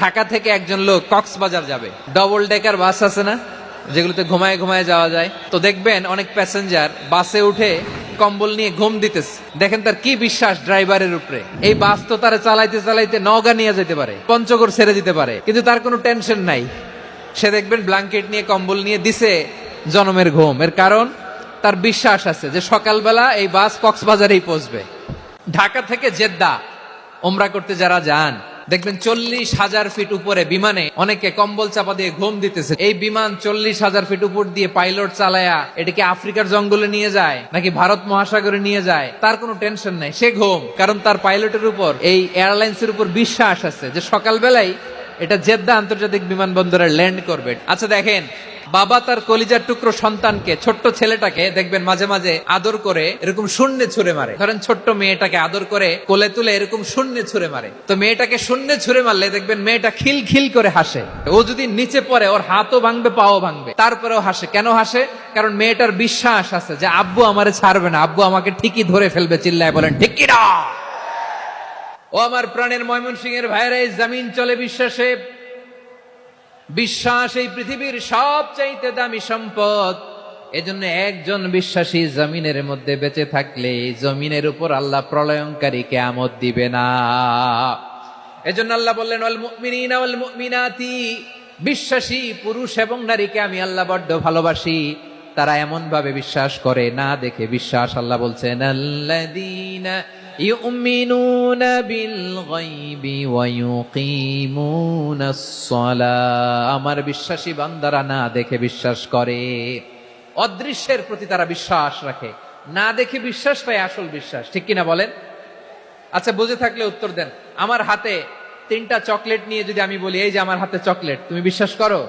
ঢাকা থেকে একজন লোক কক্সবাজার যাবে। ডবল ডেকার বাস আছে না? যেগুলোতে ঘুমায় ঘুমায় যাওয়া যায়। তো দেখবেন অনেক প্যাসেঞ্জার বাসে উঠে কম্বল নিয়ে ঘুম দিতেছে। দেখেন তার কি বিশ্বাস ড্রাইভারের উপরে। এই বাস তো তারা চালাইতে চালাইতে নওগা নিয়ে যেতে পারে, পঞ্চগড় ছেড়ে দিতে পারে। কিন্তু তার কোনো টেনশন নাই। সে দেখবেন ব্ল্যাঙ্কেট নিয়ে কম্বল নিয়ে দিছে জনমের ঘুম। এর কারণ তার বিশ্বাস আছে যে সকালবেলা এই বাস কক্সবাজারেই পৌঁছবে। ঢাকা থেকে জেদ্দা ওমরা করতে যারা যান দেখবেন চল্লিশ হাজার ফিট উপরে বিমানে অনেকে কম্বল চাপা দিয়ে ঘুম দিতেছে। এই বিমান চল্লিশ হাজার ফিট উপর দিয়ে পাইলট চালায়া এটাকে আফ্রিকার জঙ্গলে নিয়ে যায়, নাকি ভারত মহাসাগরে নিয়ে যায়? তার কোনো টেনশন নাই, সে ঘুম। কারণ তার পাইলটের উপর, এই এয়ারলাইন্সের উপর বিশ্বাস আছে যে সকালবেলায় এটা জেদ্দা আন্তর্জাতিক বিমানবন্দরে ল্যান্ড করবে। আচ্ছা দেখেন বাবা তার কলিজার টুকরো সন্তানকে, ছোট্ট ছেলেটাকে, দেখবেন মাঝে মাঝে আদর করে এরকম শূন্যে ছুঁড়ে মারে। ধরেন ছোট্ট মেয়েটাকে আদর করে কোলে তুলে এরকম শূন্যে ছুঁড়ে মারে। তো মেয়েটাকে শূন্যে ছুঁড়ে মারলে দেখবেন মেয়েটা খিল খিল করে হাসে। ও যদি নিচে পড়ে, ওর হাতও ভাঙবে, পাও ভাঙবে। তারপরেও হাসে। কেন হাসে? কারণ মেয়েটার বিশ্বাস আছে যে, আব্বু আমারে ছাড়বে না। আব্বু আমাকে ঠিকই ধরে ফেলবে, চিল্লায় বলেন, ঠিক কিনা? ও আমার প্রাণের ময়মনসিং এর ভাইরা এই জামিন চলে বিশ্বাসে। বিশ্বাস এই পৃথিবীর সবচাইতে দামি সম্পদ। এজন্য একজন বিশ্বাসী জমিনের মধ্যে বেঁচে থাকলে জমিনের উপর আল্লাহ প্রলয়ঙ্কারী কেয়ামত দিবে না। এজন্য আল্লাহ বললেন অল মুমিনিনা মুমিনাতি। বিশ্বাসী, পুরুষ এবং নারীকে আমি আল্লাহ বড্ড ভালোবাসি। তারা এমন ভাবে বিশ্বাস করে, না দেখে বিশ্বাস, আল্লাহ বলছেন বিল গায়বি ওয়া ইউকিমুনাস সালাহ আমার বিশ্বাসী বান্দারা না দেখে বিশ্বাস করে। অদৃশ্যের প্রতি তারা বিশ্বাস রাখে। না দেখে বিশ্বাস বিশ্বাসটাই আসল বিশ্বাস। ঠিক কিনা বলেন? আচ্ছা বুঝে থাকলে উত্তর দেন। আমার হাতে তিনটা চকলেট নিয়ে যদি আমি বলি, এই যে আমার হাতে চকলেট, তুমি বিশ্বাস করো?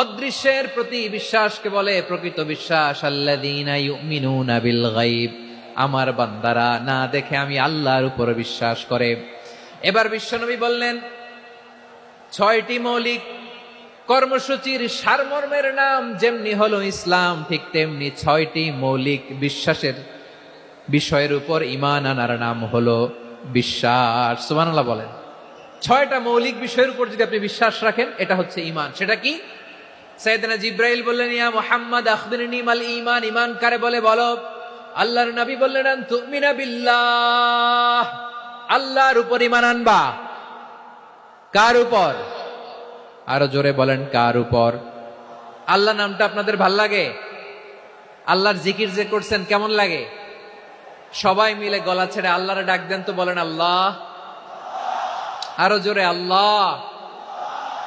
অদৃশ্যের প্রতি বিশ্বাসকে বলে প্রকৃত বিশ্বাস আমার বান্দারা, না দেখে আমি আল্লাহর উপর বিশ্বাস করে। এবার বিশ্বনবী বললেন, ছয়টি মৌলিক কর্মসূচির সারমর্মের নাম যেমনি হলো ইসলাম, ঠিক তেমনি ছয়টি মৌলিক বিশ্বাসের বিষয়ের উপর ইমান আনার নাম হলো বিশ্বাস। সুবহানাল্লাহ বলেন। ছয়টা মৌলিক বিষয়ের উপর যদি আপনি বিশ্বাস রাখেন, এটা হচ্ছে ইমান সেটা কি? সৈয়দনা জিব্রাইল বললেন, ইয়া মুহাম্মদ, আখবিরনি মাল ঈমান। ঈমান কারে বলে? বলো। আল্লাহর নবী বললেন, আন তুমিনা বিল্লাহ। আল্লাহর উপর ঈমান আনবা। কার উপর? আরও জোরে বলেন, কার উপর? আল্লাহ নামটা আপনাদের ভালো লাগে? আল্লাহর জিকির যে করছেন, কেমন লাগে? সবাই মিলে গলা ছেড়ে আল্লাহরে ডাক দেন তো বলেন, আল্লাহ। আরও জোরে, আল্লাহ।